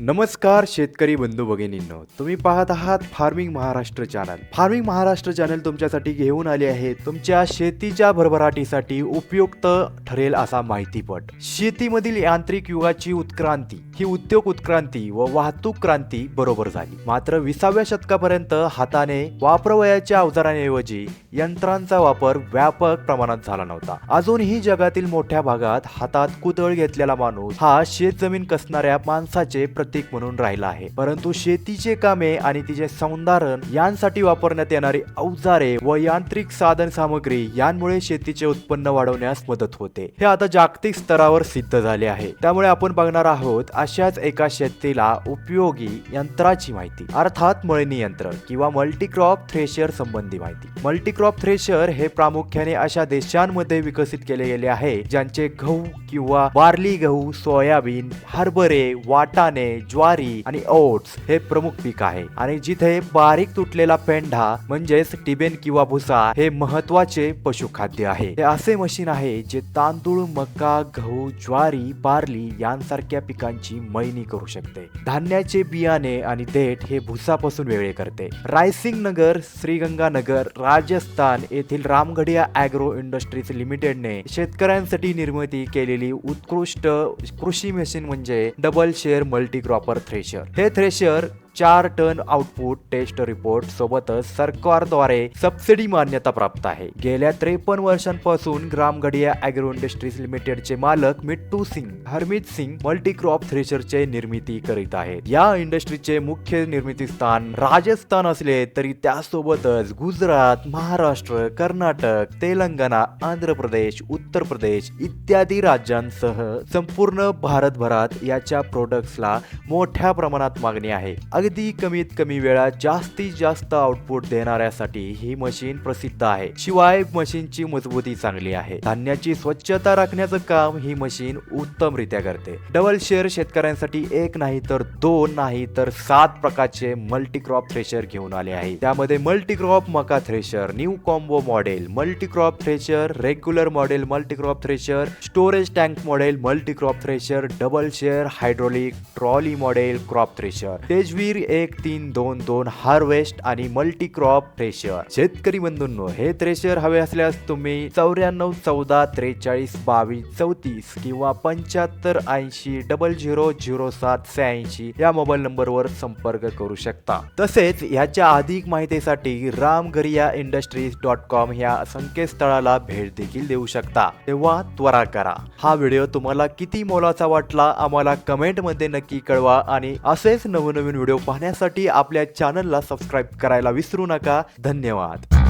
नमस्कार शेतकरी बंधू भगिनींनो तुम्ही पाहत आहात farming Maharashtra channel farming Maharashtra channel तुमच्यासाठी घेऊन आले आहे. तुमच्या शेतीच्या भरभराटीसाठी उपयुक्त ठरेल असा माहितीपट. शेतीमधील यांत्रिक युगाची उत्क्रांती ही उद्योग उत्क्रांती व वाहतूक क्रांती बरोबर झाली. मात्र विसाव्या शतकापर्यंत हाताने वापरवयाच्या अवजारांऐवजी यंत्रांचा वापर व्यापक प्रमाणात झाला नव्हता. अजूनही जगातील मोठ्या भागात हातात कुदळ घेतलेला माणूस हा शेतजमीन कसणाऱ्या माणसाचे प्रतीक म्हणून राहिला आहे. परंतु शेतीचे कामे आणि तिचे सौंदारण यांसाठी वापरण्यात येणारी अवजारे व यांत्रिक साधन सामग्री यांमुळे शेतीचे उत्पन्न वाढवण्यास मदत होते. हे आता जागतिक स्तरावर सिद्ध झाले आहे. त्यामुळे आपण बघणार आहोत अशाच एका शेतीला उपयोगी यंत्राची माहिती. अर्थात मळणी यंत्र किंवा मल्टीक्रॉप थ्रेशर संबंधी माहिती. मल्टीक्रॉप थ्रेशर हे प्रामुख्याने अशा देशांमध्ये विकसित केले गेले आहे ज्यांचे गहू किंवा बार्ली गहू सोयाबीन हरभरे वाटाणे ज्वारी आणि ओट्स हे प्रमुख पीक आहे. आणि जिथे बारीक तुटलेला पेंढा म्हणजेच टिबेन किंवा भुसा हे महत्त्वाचे पशुखाद्य आहे. हे असे मशीन आहे जे तांदूळ मका गहू ज्वारी बार्ली यांसारख्या पिकांची मळणी करू शकते. धान्याचे बियाणे आणि देठ हे भुसापासून वेगळे करते. रायसिंग नगर श्रीगंगानगर राजस्थान येथील रामगडिया अॅग्रो इंडस्ट्रीज लिमिटेडने शेतकऱ्यांसाठी निर्मिती केलेली उत्कृष्ट कृषी मशीन म्हणजे डबल शेअर प्रॉपर थ्रेशर हे थ्रेशर चार टन आउटपुट टेस्ट रिपोर्ट सोबतच सरकारद्वारे सबसिडी मान्यता प्राप्त आहे. गेल्या त्रेपन्न वर्षांपासून ग्रामगडिया अॅग्रो इंडस्ट्रीज लिमिटेडचे मालक मिट्टू सिंग हरमित सिंग मल्टीक्रॉप थ्रेशरचे निर्मिती करीत आहेत. या इंडस्ट्रीचे मुख्य निर्मिती स्थान राजस्थान असले तरी त्यासोबतच गुजरात महाराष्ट्र कर्नाटक तेलंगणा आंध्र प्रदेश उत्तर प्रदेश इत्यादी राज्यांसह संपूर्ण भारतभरात याच्या प्रोडक्ट्सला मोठ्या प्रमाणात मागणी आहे. अगदी कमीत कमी वेळात जास्तीत जास्त आउटपुट देणाऱ्यासाठी ही मशीन प्रसिद्ध आहे. शिवाय मशीनची मजबूती चांगली आहे. धान्याची स्वच्छता राखण्याचं काम ही मशीन उत्तमरित्या करते. डबल शेअर शेतकऱ्यांसाठी एक नाही तर दोन नाही तर सात प्रकारचे मल्टीक्रॉप थ्रेशर घेऊन आले आहे. त्यामध्ये मल्टीक्रॉप मका thresher new combo model multicrop thresher regular model multicrop thresher storage tank model multicrop thresher double share hydraulic trolley model crop thresher Tejveer एक तीन दोन दोन हार्वेस्ट आणि मल्टीक्रॉप थ्रेशर शेतकरी बंधूंनो हे थ्रेशर हवे असल्यास तुम्ही चौऱ्याण्णव चौदा त्रेचाळीस बावीस चौतीस किंवा पंच्याहत्तर ऐंशी डबल झिरो झिरो सात शहाऐंशी या मोबाईल नंबरवर संपर्क करू शकता. तसेच याच्या अधिक माहितीसाठी रामगरिया इंडस्ट्रीज डॉट कॉम ह्या संकेतस्थळाला भेट देखील देऊ शकता. तेव्हा त्वरा करा. हा व्हिडिओ तुम्हाला किती मोलाचा वाटला आम्हाला कमेंटमध्ये नक्की कळवा आणि असेच नवनवीन व्हिडिओ पाहण्यासाठी आपल्या चॅनलला सबस्क्राईब करायला विसरू नका. धन्यवाद.